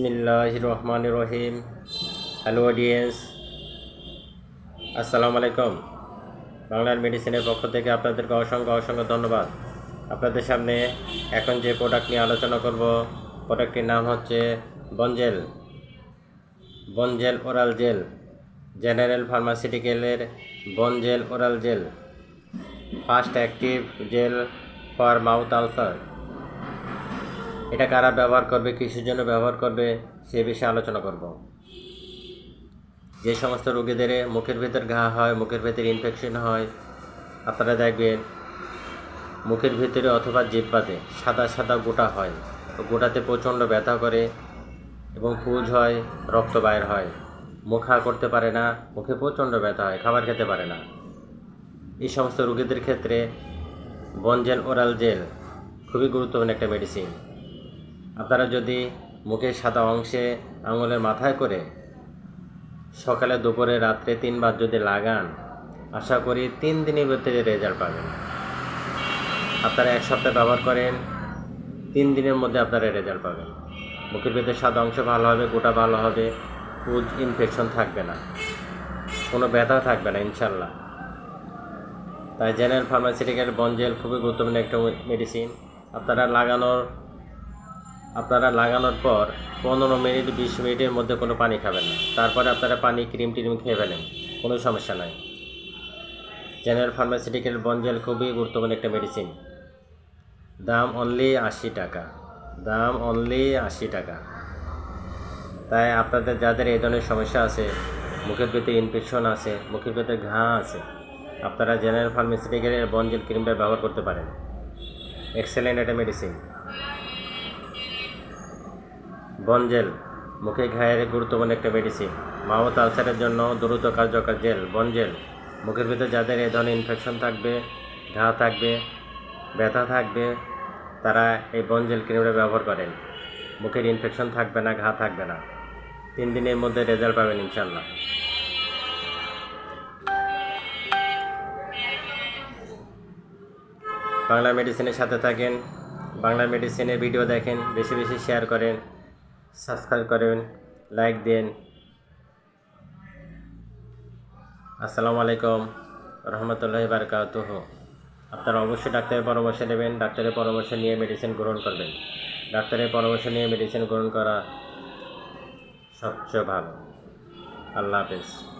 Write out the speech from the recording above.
বিসমিল্লাহ রহমান রহিম hello audience আসসালামু আলাইকুম বাংলার মেডিসিনের পক্ষ থেকে আপনাদেরকে অসংখ্য অসংখ্য ধন্যবাদ। আপনাদের সামনে এখন যে প্রোডাক্ট নিয়ে আলোচনা করব প্রোডাক্টটির নাম হচ্ছে Bonjel Bonjel oral gel general ফার্মাসিউটিক্যালের Bonjel oral gel first active gel for mouth ulcer এটা কারা ব্যবহার করবে, কিসের জন্য ব্যবহার করবে, সে বিষয়ে আলোচনা করব। যে সমস্ত রোগীদের মুখের ভেতর ঘা হয়, মুখের ভেতর ইনফেকশন হয়, আপনারা দেখবেন মুখের ভেতরে অথবা জিব্বাতে সাদা সাদা গোটা হয়। গোটাতে প্রচণ্ড ব্যথা করে এবং পুজ হয়, রক্ত বাইর হয়। মুখা করতে পারে না, মুখে প্রচণ্ড ব্যথা হয়, খাবার খেতে পারে না। এই সমস্ত রোগীদের ক্ষেত্রে বনজেল ওরাল জেল খুবই গুরুত্বপূর্ণ একটা মেডিসিন আপনারা যদি মুখের সাদা অংশে আঙুলের মাথায় করে সকালে, দুপুরে, রাত্রে তিনবার যদি লাগান, আশা করি তিন দিনের ভিতরে রেজাল্ট পাবেন। আপনারা এক সপ্তাহ ব্যবহার করেন, তিন দিনের মধ্যে আপনারা রেজাল্ট পাবেন। মুখের ভিতরে সাদা অংশ ভালো হবে, গোটা ভালো হবে ফুড ইনফেকশন থাকবে না। কোনো ব্যথা থাকবে না ইনশাল্লাহ তাই জেনারেল ফার্মাসিউটিক্যাল বনজেল খুবই গুরুত্বপূর্ণ একটা মেডিসিন আপনারা লাগানোর আপনারা লাগানোর পর পনেরো মিনিট, বিশ মিনিটের মধ্যে কোনো পানি খাবেন না। তারপরে আপনারা পানি ক্রিম টিম খেয়ে ফেলেন। কোনো সমস্যা নাই। জেনারেল ফার্মাসিউটিক্যাল বনজেল খুবই গুরুত্বপূর্ণ একটা মেডিসিন দাম অনলি আশি টাকা। দাম অনলি আশি টাকা। তাই আপনাদের যাদের এই ধরনের সমস্যা আছে, মুখের ভিতরে ইনফেকশন আছে, মুখের ভিতরে ঘা আছে, আপনারা জেনারেল ফার্মাসিউটিক্যালের বনজেল ক্রিমটা ব্যবহার করতে পারেন। এক্সেলেন্ট একটা মেডিসিন বনজেল মুখে ঘায়ের গুরুত্বপূর্ণ একটা মেডিসিন মাউথ আলসারের জন্য দ্রুত কার্যকর জেল বনজেল মুখের ভিতরে যাদের এই ধরনের ইনফেকশন থাকবে, ঘা থাকবে, ব্যথা থাকবে, তারা এই বনজেল ক্রিমটা ব্যবহার করেন। মুখের ইনফেকশন থাকবে না, ঘা থাকবে না। তিন দিনের মধ্যে রেজাল্ট পাবেন ইনশাল্লাহ বাংলা মেডিসিনের সাথে থাকেন, বাংলা মেডিসিনের ভিডিও দেখেন, বেশি বেশি শেয়ার করেন। সাবস্ক্রাইব করেন, লাইক দেন। আসসালামু আলাইকুম, রহমতুল্লাহ বারকাতুহ। আপনারা অবশ্যই ডাক্তারের পরামর্শ নেবেন, ডাক্তারের পরামর্শ নিয়ে মেডিসিন গ্রহণ করবেন। ডাক্তারের পরামর্শ নিয়ে মেডিসিন গ্রহণ করা সবচেয়ে ভালো। আল্লাহ হাফেজ।